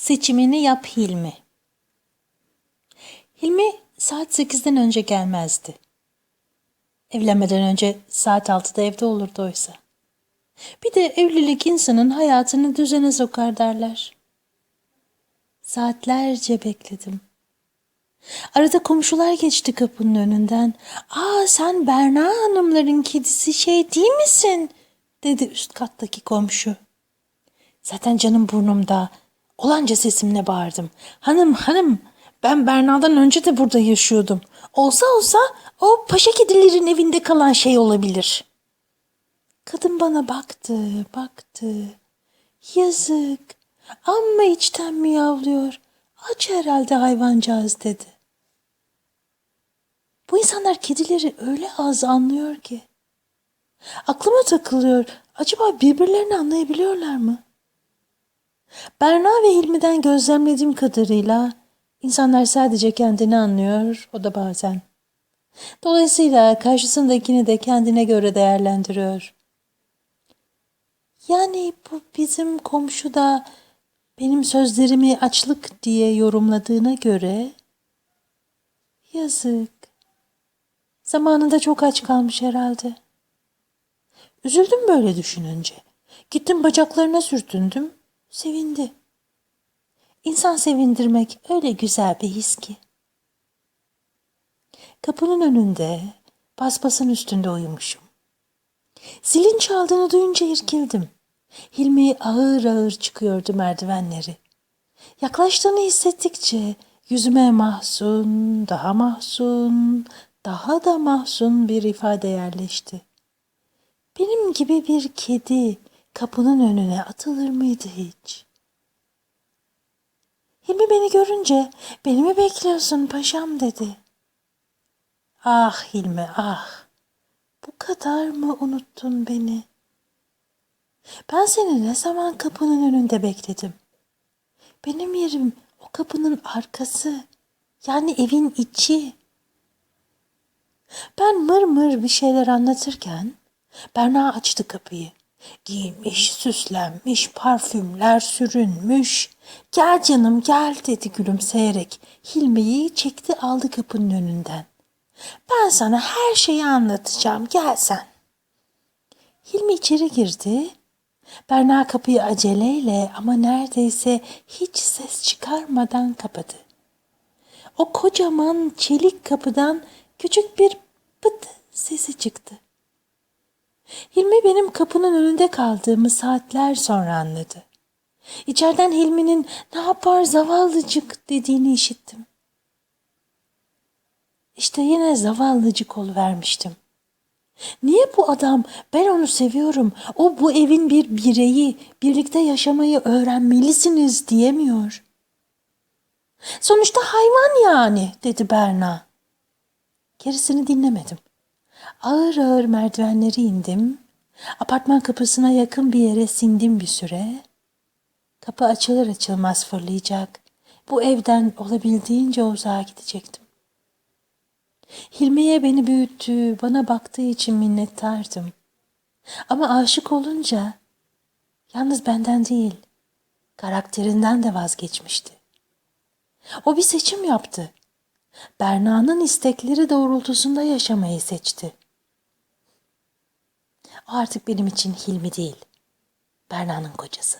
Seçimini yap Hilmi. Hilmi saat 8'den önce gelmezdi. Evlenmeden önce saat 6'da evde olurdu oysa. Bir de evlilik insanın hayatını düzene sokar derler. Saatlerce bekledim. Arada komşular geçti kapının önünden. Aa sen Berna Hanımların kedisi şey değil misin? dedi üst kattaki komşu. Zaten canım burnumda. Olanca sesimle bağırdım. Hanım hanım ben Berna'dan önce de burada yaşıyordum. Olsa olsa o paşa kedilerin evinde kalan şey olabilir. Kadın bana baktı, baktı. Yazık. Amma içten miyavlıyor. Aç herhalde hayvancağız dedi. Bu insanlar kedileri öyle az anlıyor ki. Aklıma takılıyor. Acaba birbirlerini anlayabiliyorlar mı? Berna ve Hilmi'den gözlemlediğim kadarıyla insanlar sadece kendini anlıyor, o da bazen. Dolayısıyla karşısındakini de kendine göre değerlendiriyor. Yani bu bizim komşu da benim sözlerimi açlık diye yorumladığına göre yazık. Zamanında çok aç kalmış herhalde. Üzüldüm böyle düşününce. Gittim bacaklarına sürtündüm. Sevindi. İnsan sevindirmek öyle güzel bir his ki. Kapının önünde, paspasın üstünde uyumuşum. Zilin çaldığını duyunca irkildim. Hilmi ağır ağır çıkıyordu merdivenleri. Yaklaştığını hissettikçe yüzüme mahzun, daha mahzun, daha da mahzun bir ifade yerleşti. Benim gibi bir kedi kapının önüne atılır mıydı hiç? Hilmi beni görünce beni mi bekliyorsun paşam dedi. Ah Hilmi ah bu kadar mı unuttun beni? Ben seni ne zaman kapının önünde bekledim? Benim yerim o kapının arkası. Yani evin içi. Ben mır mır bir şeyler anlatırken Berna açtı kapıyı. Giymiş, süslenmiş, parfümler sürünmüş. Gel canım gel dedi gülümseyerek. Hilmi'yi çekti aldı kapının önünden. Ben sana her şeyi anlatacağım gel sen. Hilmi içeri girdi. Berna kapıyı aceleyle ama neredeyse hiç ses çıkarmadan kapadı. O kocaman çelik kapıdan küçük bir pıt sesi çıktı. Benim kapının önünde kaldığımı saatler sonra anladı. İçeriden Hilmi'nin ne yapar zavallıcık dediğini işittim. İşte yine zavallıcık vermiştim. Niye bu adam ben onu seviyorum, o bu evin bir bireyi, birlikte yaşamayı öğrenmelisiniz diyemiyor. Sonuçta hayvan yani dedi Berna. Gerisini dinlemedim. Ağır ağır merdivenleri indim. Apartman kapısına yakın bir yere sindim bir süre. Kapı açılır açılmaz fırlayacak. Bu evden olabildiğince uzağa gidecektim. Hilmiye beni büyüttü, bana baktığı için minnettardım. Ama aşık olunca yalnız benden değil, karakterinden de vazgeçmişti. O bir seçim yaptı. Berna'nın istekleri doğrultusunda yaşamayı seçti. O artık benim için Hilmi değil, Berna'nın kocası.